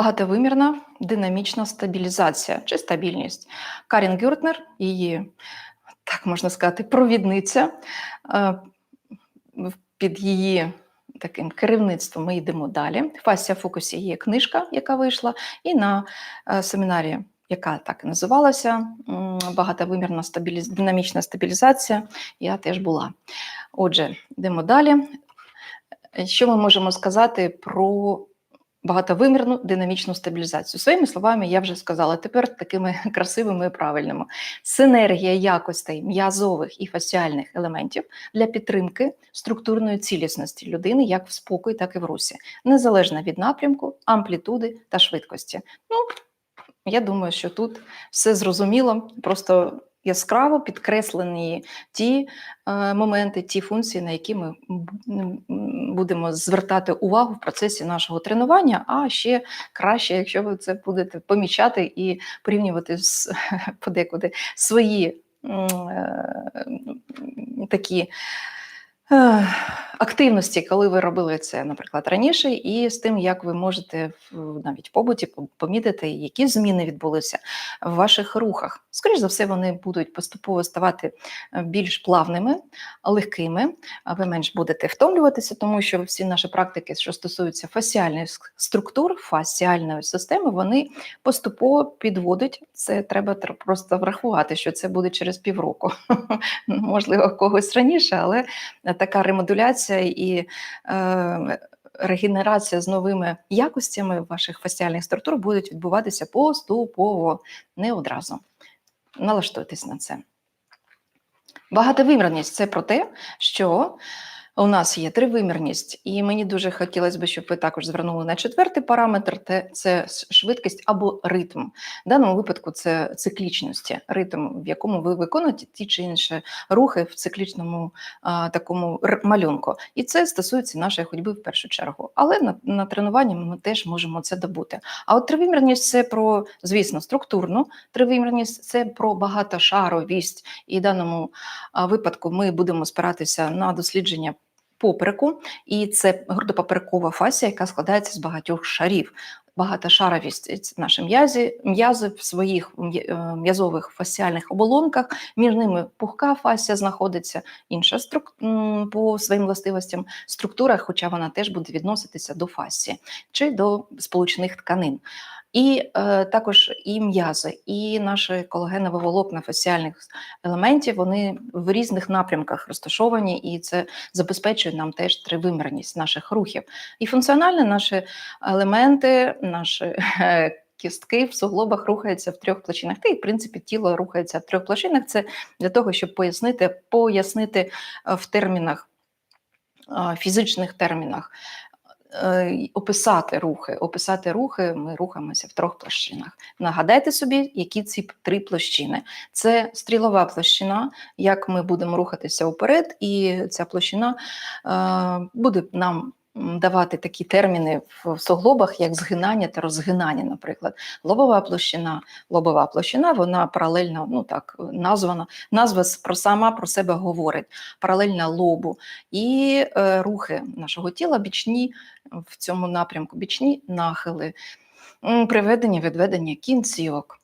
Багатовимірна динамічна стабілізація чи стабільність. Карін Гюртнер, її, так можна сказати, провідниця. Е, Під її таким керівництвом ми йдемо далі. Фасія фокусі є книжка, яка вийшла, і на е, семінарі, яка так і називалася Багатовимірна стабіліз... динамічна стабілізація, я теж була. Отже, йдемо далі. Що ми можемо сказати про багатовимірну динамічну стабілізацію? Своїми словами, я вже сказала, тепер такими красивими і правильними. Синергія якостей м'язових і фасіальних елементів для підтримки структурної цілісності людини як в спокої, так і в русі, незалежно від напрямку, амплітуди та швидкості. Ну, я думаю, що тут все зрозуміло, просто яскраво підкреслені ті е, моменти, ті функції, на які ми будемо звертати увагу в процесі нашого тренування. А ще краще, якщо ви це будете помічати і порівнювати з подекуди свої е, такі. Е, Активності, коли ви робили це, наприклад, раніше, і з тим, як ви можете навіть в побуті помітити, які зміни відбулися в ваших рухах. Скоріше за все, вони будуть поступово ставати е, більш плавними, легкими, а ви менш будете втомлюватися, тому що всі наші практики, що стосуються фасіальних структур, фасіальної системи, вони поступово підводять. Це треба тр- просто врахувати, що це буде через півроку. Можливо, когось раніше, але така ремодуляція і е, регенерація з новими якостями ваших фасіальних структур будуть відбуватися поступово, не одразу. Налаштуйтесь на це. Багатовимірність це про те, що у нас є тривимірність, і мені дуже хотілося б, щоб ви також звернули на четвертий параметр, це швидкість або ритм. В даному випадку це циклічності, ритм, в якому ви виконуєте ті чи інші рухи в циклічному а, такому малюнку. І це стосується нашої ходьби в першу чергу. Але на, на тренуванні ми теж можемо це добути. А от тривимірність це про, звісно, структурну тривимірність, це про багатошаровість. І в даному випадку ми будемо спиратися на дослідження попереку, і це грудопоперекова фасія, яка складається з багатьох шарів. Багатошаровість це наші м'язі, м'язи в своїх е, м'язових фасіальних оболонках, між ними пухка фасія знаходиться, інша струк... по своїм властивостям структура, хоча вона теж буде відноситися до фасії чи до сполучних тканин. І е, також і м'язи, і наші колагенові волокна фасіальних елементів, вони в різних напрямках розташовані, і це забезпечує нам теж тривимірність наших рухів. І функціонально наші елементи, наші е, кістки в суглобах рухаються в трьох площинах. Та і в принципі тіло рухається в трьох площинах. Це для того, щоб пояснити, пояснити е, в термінах, е, фізичних термінах. Е, Описати рухи, описати рухи, ми рухаємося в трьох площинах. Нагадайте собі, які ці три площини. Це стрілова площина, як ми будемо рухатися вперед, і ця площина е, буде нам давати такі терміни в суглобах, як згинання та розгинання, наприклад. Лобова площина, лобова площина, вона паралельно, ну так, названа, назва про сама про себе говорить, паралельна лобу. І е, рухи нашого тіла бічні в цьому напрямку, бічні нахили, приведення, відведення кінцівок.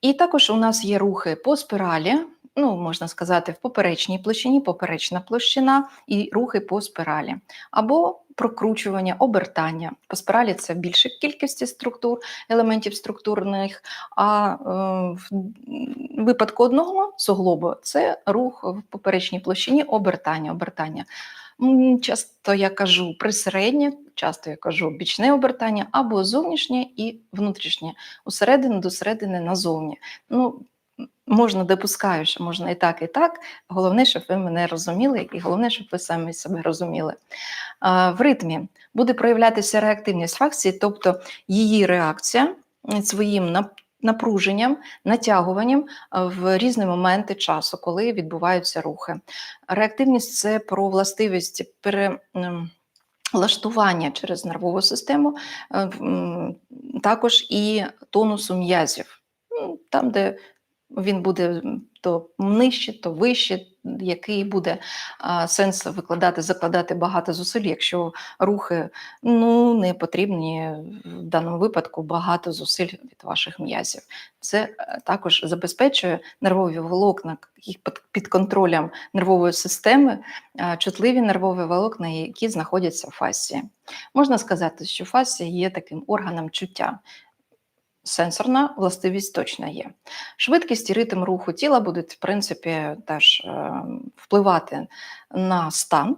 І також у нас є рухи по спіралі, ну, можна сказати, в поперечній площині, поперечна площина і рухи по спіралі, або прокручування, обертання. По спіралі це більше кількості структур, елементів структурних, а е, в випадку одного суглобу це рух в поперечній площині, обертання, обертання. Часто я кажу присереднє, часто я кажу бічне обертання або зовнішнє і внутрішнє, усередину, до середини, назовні. Ну, можна допускаю, що можна і так, і так. Головне, щоб ви мене розуміли, і головне, щоб ви самі себе розуміли. В ритмі буде проявлятися реактивність факції, тобто її реакція своїм нап- напруженням, натягуванням в різні моменти часу, коли відбуваються рухи. Реактивність це про властивість пере. Через нервову систему, також і тонусу м'язів, Ну, там, де він буде то нижче, то вище, який буде а, сенс викладати, закладати багато зусиль, якщо рухи ну, не потрібні в даному випадку багато зусиль від ваших м'язів. Це е, також забезпечує нервові волокна під- контролем нервової системи, чутливі нервові волокна, які знаходяться в фасції. Можна сказати, що фасція є таким органом чуття. Сенсорна властивість точно є. Швидкість і ритм руху тіла будуть, в принципі, теж е, впливати на стан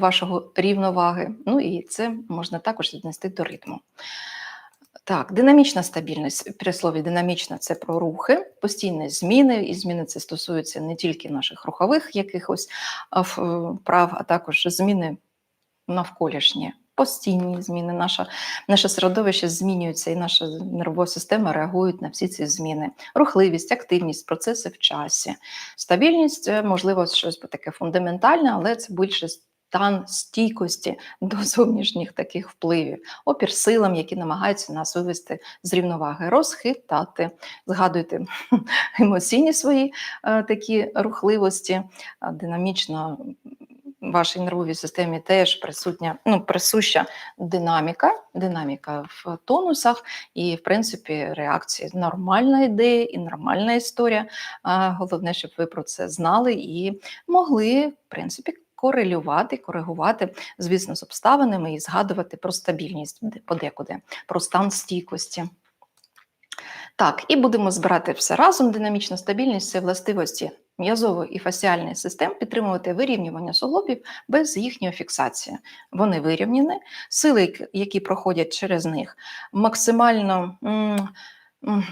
вашого рівноваги. Ну і це можна також віднести до ритму. Так, динамічна стабільність. При слові динамічна це про рухи, постійні зміни, і зміни це стосуються не тільки наших рухових якихось прав, а також зміни навколишні. Постійні зміни, наша, наше середовище змінюється, і наша нервова система реагує на всі ці зміни. Рухливість, активність, процеси в часі. Стабільність, е, можливо, щось таке фундаментальне, але це більше стан стійкості до зовнішніх таких впливів, опір силам, які намагаються нас вивести з рівноваги, розхитати. Згадуйте емоційні свої е, такі рухливості, динамічно в вашій нервовій системі теж присутня, ну, присуща динаміка, динаміка в тонусах, і, в принципі, реакції нормальна ідея і нормальна історія. Головне, щоб ви про це знали і могли, в принципі, корелювати, коригувати, звісно, з обставинами і згадувати про стабільність подекуди, про стан стійкості. Так, і будемо збирати все разом. Динамічна стабільність це властивості м'язової і фасіальної систем, підтримувати вирівнювання суглобів без їхньої фіксації. Вони вирівняні, сили, які- проходять через них, максимально,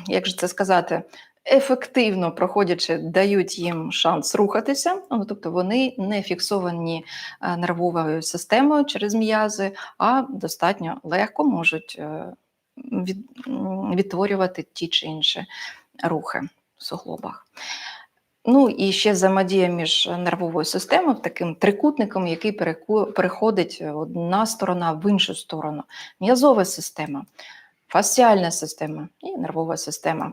як же це сказати, ефективно проходячи, дають їм шанс рухатися. Ну, тобто вони не фіксовані е, нервовою системою через м'язи, а достатньо легко можуть е, від, відтворювати ті чи інші рухи в суглобах. Ну і ще взаємодія між нервовою системою, таким трикутником, який переходить одна сторона в іншу сторону. М'язова система, фасціальна система і нервова система.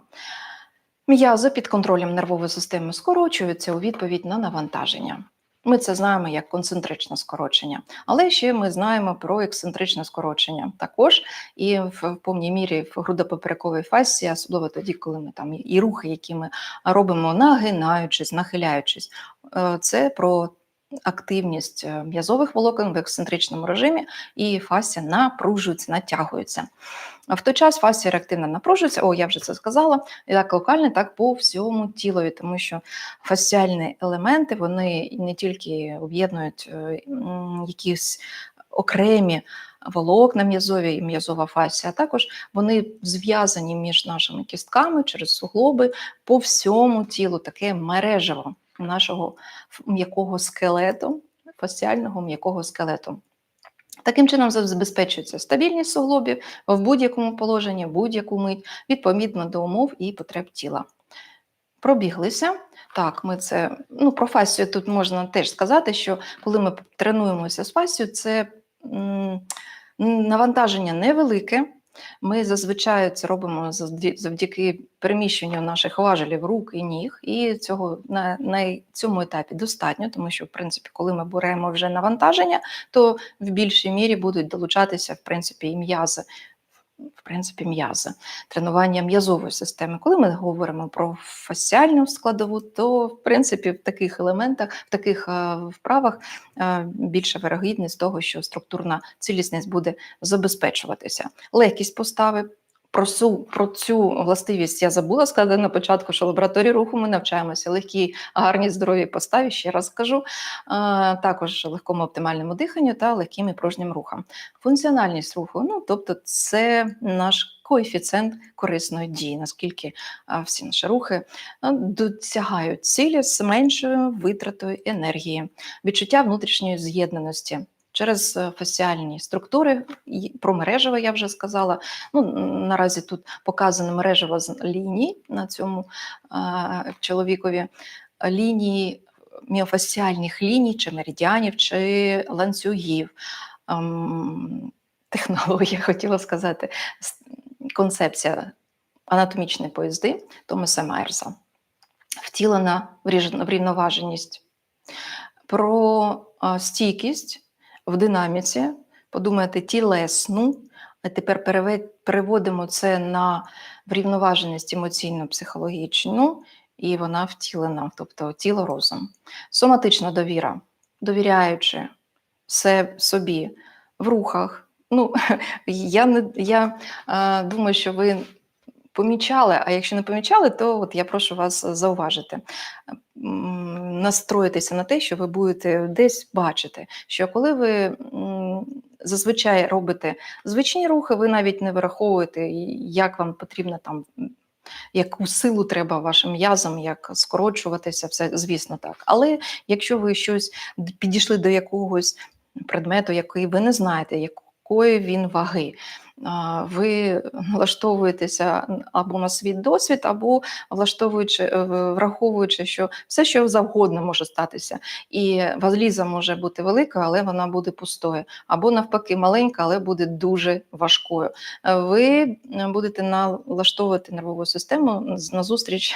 М'язи під контролем нервової системи скорочуються у відповідь на навантаження. Ми це знаємо як концентричне скорочення, але ще ми знаємо про ексцентричне скорочення також. І в повній мірі в грудопоперековій фасі, особливо тоді, коли ми там і рухи, які ми робимо нагинаючись, нахиляючись, е, це про активність е, м'язових волокон в ексцентричному режимі, і фасія напружується, натягується. В той час фасія реактивно напружується, о, я вже це сказала, як локально, так по всьому тілові, тому що фасіальні елементи вони не тільки об'єднують е, якісь окремі волокна м'язові і м'язова фасія, а також вони зв'язані між нашими кістками через суглоби по всьому тілу, таке мережево нашого м'якого скелету, фасіального м'якого скелету. Таким чином забезпечується стабільність суглобів в будь-якому положенні, в будь-яку мить, відповідно до умов і потреб тіла. Пробіглися. Так, ми це ну про фасію тут можна теж сказати, що коли ми тренуємося з фасією, це м, навантаження невелике. Ми зазвичай це робимо завдяки переміщенню наших важелів рук і ніг, і цього на, на цьому етапі достатньо, тому що, в принципі, коли ми беремо вже навантаження, то в більшій мірі будуть долучатися в принципі і м'язи. В принципі, м'язи, тренування м'язової системи. Коли ми говоримо про фасіальну складову, то в принципі в таких елементах, в таких е, вправах е, більша вирогідність того, що структурна цілісність буде забезпечуватися. Легкість постави. Про цю, про цю властивість я забула сказати на початку, що в лабораторії руху ми навчаємося легкій, гарній здоровій поставі. Ще раз скажу, також легкому оптимальному диханню та легким і пружнім рухам. Функціональність руху, ну тобто, це наш коефіцієнт корисної дії, наскільки всі наші рухи досягають цілі з меншою витратою енергії, відчуття внутрішньої з'єднаності. Через е, фасіальні структури, про мережево я вже сказала. Ну, наразі тут показано мережево з ліній на цьому е, чоловікові лінії міофасіальних ліній, чи меридіанів, чи ланцюгів. Ем, технологія, хотіла сказати, концепція анатомічної поїзди Томаса Майерса. Втілена в рівноваженість про стійкість в динаміці, подумайте тілесну, а тепер переводимо це на врівноваженість емоційно-психологічну, і вона втілена, тобто тіло розум. Соматична довіра, довіряючи все собі в рухах. Ну, я не я а, думаю, що ви помічали, а якщо не помічали, то от я прошу вас зауважити, настроїтися на те, що ви будете десь бачити, що коли ви зазвичай робите звичні рухи, ви навіть не вираховуєте, як вам потрібно там. Яку силу треба вашим м'язам, як скорочуватися, все звісно так. Але якщо ви щось підійшли до якогось предмету, який ви не знаєте, якої він ваги, ви влаштовуєтеся або на свій досвід, або влаштовуючи, е, враховуючи, що все, що завгодно може статися. І валіза може бути велика, але вона буде пустою, або навпаки, маленька, але буде дуже важкою. Е, Ви будете налаштовувати нервову систему назустріч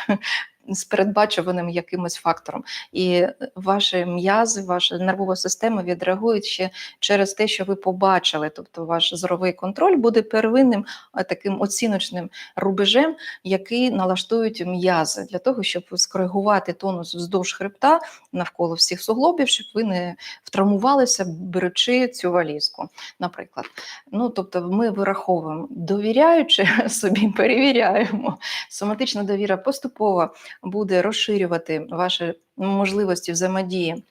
з передбачуваним якимось фактором. І ваші м'язи, ваша нервова система відреагують ще через те, що ви побачили. Тобто ваш зоровий контроль буде первинним таким оціночним рубежем, який налаштують м'язи для того, щоб скоригувати тонус вздовж хребта навколо всіх суглобів, щоб ви не втравмувалися, беручи цю валізку, наприклад. Ну, тобто, ми вираховуємо, довіряючи собі, перевіряємо. Соматична довіра поступово буде розширювати ваші можливості взаємодії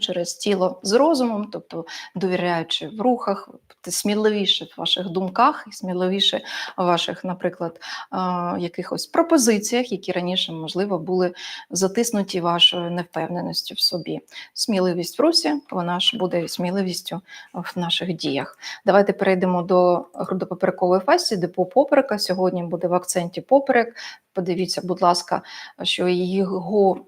через тіло з розумом, тобто довіряючи в рухах, сміливіше в ваших думках сміливіше в ваших, наприклад, якихось пропозиціях, які раніше, можливо, були затиснуті вашою невпевненістю в собі. Сміливість в русі, вона ж буде сміливістю в наших діях. Давайте перейдемо до грудопоперекової фасі, депо поперека. Сьогодні буде в акценті поперек. Подивіться, будь ласка, що його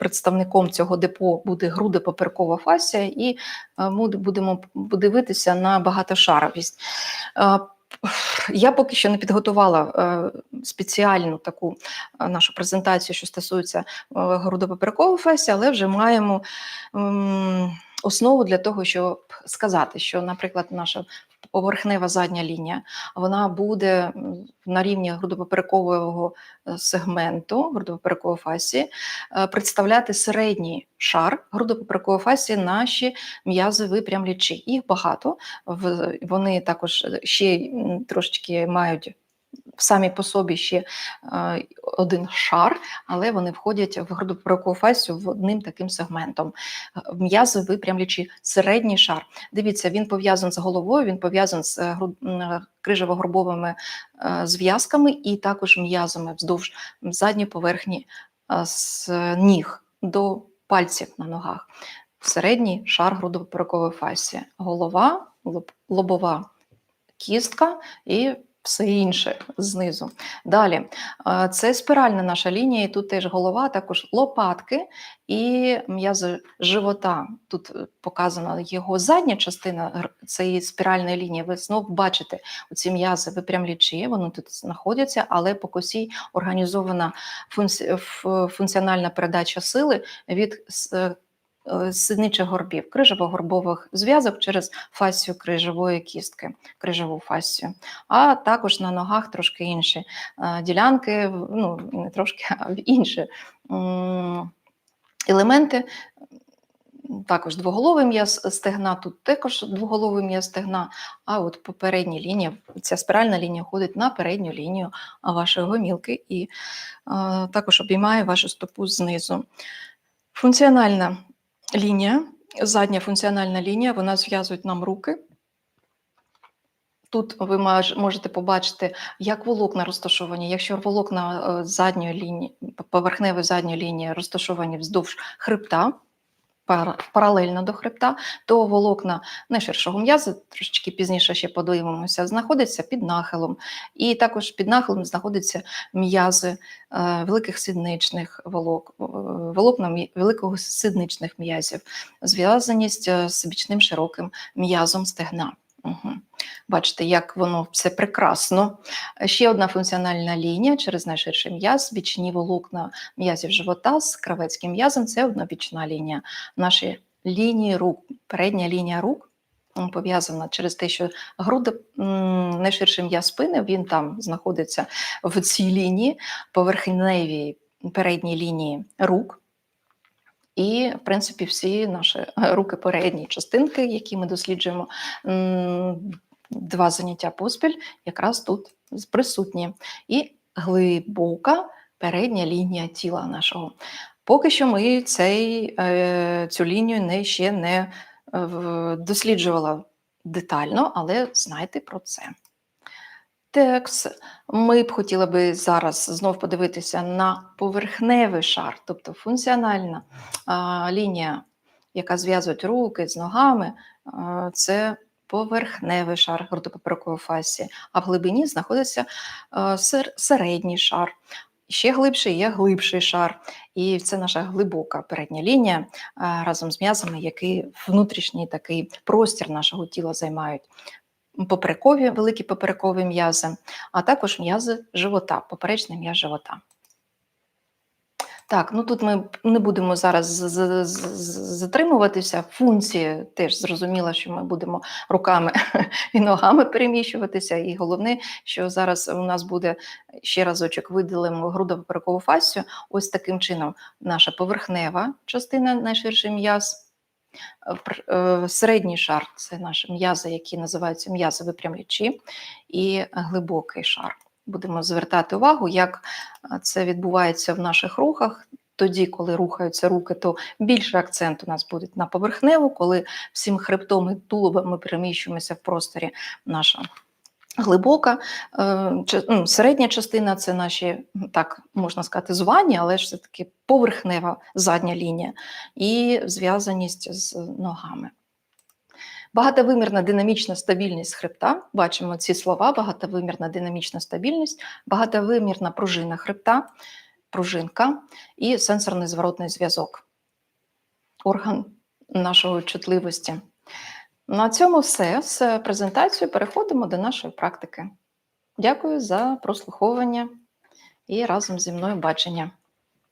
представником цього депо буде грудопоперекова фасія, і е, ми будемо дивитися на багатошаровість. Е, Я поки що не підготувала е, спеціальну таку нашу презентацію, що стосується грудопоперекової фасії, але вже маємо основу для того, щоб сказати, що, наприклад, наша поверхнева задня лінія вона буде на рівні грудопоперекового е, сегменту грудопоперекової фасії е, представляти середній шар грудопоперекової фасії наші м'язи випрямлячі. Їх багато. Вони також ще трошечки мають самі по собі ще е, один шар, але вони входять в грудопоперекову фасію в одним таким сегментом. Е, М'язи випрямлячі середній шар. Дивіться, він пов'язаний з головою, він пов'язаний з е, крижево-горбовими зв'язками і також м'язами вздовж задньої поверхні з ніг до пальців на ногах. Середній шар грудопоперекової фасії. Голова, лобова кістка і все інше знизу. Далі, е, це спіральна наша лінія, і тут теж голова, також лопатки і м'язи живота. Тут е, показана його задня частина цієї спіральної лінії. Ви знов бачите оці м'язи випрямлячі, вони тут знаходяться, але по косі організована функціональна передача сили від е, е, сидничих горбів, крижево-горбових зв'язок через фасію крижової кістки, крижову фасію. А також на ногах трошки інші е, ділянки, ну не трошки, а інші елементи. Також двоголовий м'яз стегна, тут також двоголовий м'яз стегна, а от по лінії, ця спіральна лінія ходить на передню лінію вашої гомілки і е, також обіймає вашу стопу знизу. Функціональна лінія, задня функціональна лінія, вона зв'язує нам руки. Тут ви можете побачити, як волокна розташовані. Якщо волокна е, задньої лінії, поверхневої задньої лінії розташовані вздовж хребта, паралельно до хребта, то волокна найширшого м'яза, трошечки пізніше ще подивимося, знаходяться під нахилом. І також під нахилом знаходяться м'язи е, великих сідничних волок, е, волокна великого сідничних м'язів, зв'язаність е, з бічним широким м'язом стегна. Угу. Бачите, як воно все прекрасно. Ще одна функціональна лінія через найширший м'яз, бічні волокна м'язів живота з кравецьким м'язом це однобічна лінія. Наші лінії рук, передня лінія рук пов'язана через те, що груди найширший м'яз спини, він там знаходиться в цій лінії, поверхневій передній лінії рук. І, в принципі, всі наші е, руки передні частинки, які ми досліджуємо, два заняття поспіль, якраз тут присутні. І глибока передня лінія тіла нашого. Поки що ми цей, е, цю лінію не, ще не е, досліджувала детально, але знайте про це. Текст. Ми б хотіли би зараз знов подивитися на поверхневий шар, тобто функціональна а, лінія, яка зв'язує руки з ногами, а, це поверхневий шар грудопоперекової фасі, а в глибині знаходиться а, сер- середній шар. Ще глибший є глибший шар, і це наша глибока передня лінія разом з м'язами, які внутрішній такий простір нашого тіла займають поперекові, великі поперекові м'язи, а також м'язи живота, поперечний м'яз живота. Так, ну тут ми не будемо зараз затримуватися. Функції теж зрозуміло, що ми будемо руками і ногами переміщуватися. І головне, що зараз у нас буде ще разочок виділимо грудово-поперекову фасцію. Ось таким чином наша поверхнева частина, найширший м'яз. Е, е, Середній шар це наші м'язи, які називаються м'язи випрямлячі, і глибокий шар. Будемо звертати увагу, як е, це відбувається в наших рухах. Тоді, коли рухаються руки, то більше акцент у нас буде на поверхневу, коли всім хребтом і тулубом ми переміщуємося в просторі наша глибока. е, ну, Середня частина це наші, так можна сказати, звані, але ж все-таки поверхнева задня лінія і зв'язаність з ногами. Багатовимірна динамічна стабільність хребта. Бачимо ці слова: багатовимірна динамічна стабільність, багатовимірна пружина хребта, пружинка і сенсорний зворотний зв'язок. Орган нашої чутливості. На цьому все. З презентацією переходимо до нашої практики. Дякую за прослуховування і разом зі мною бачення.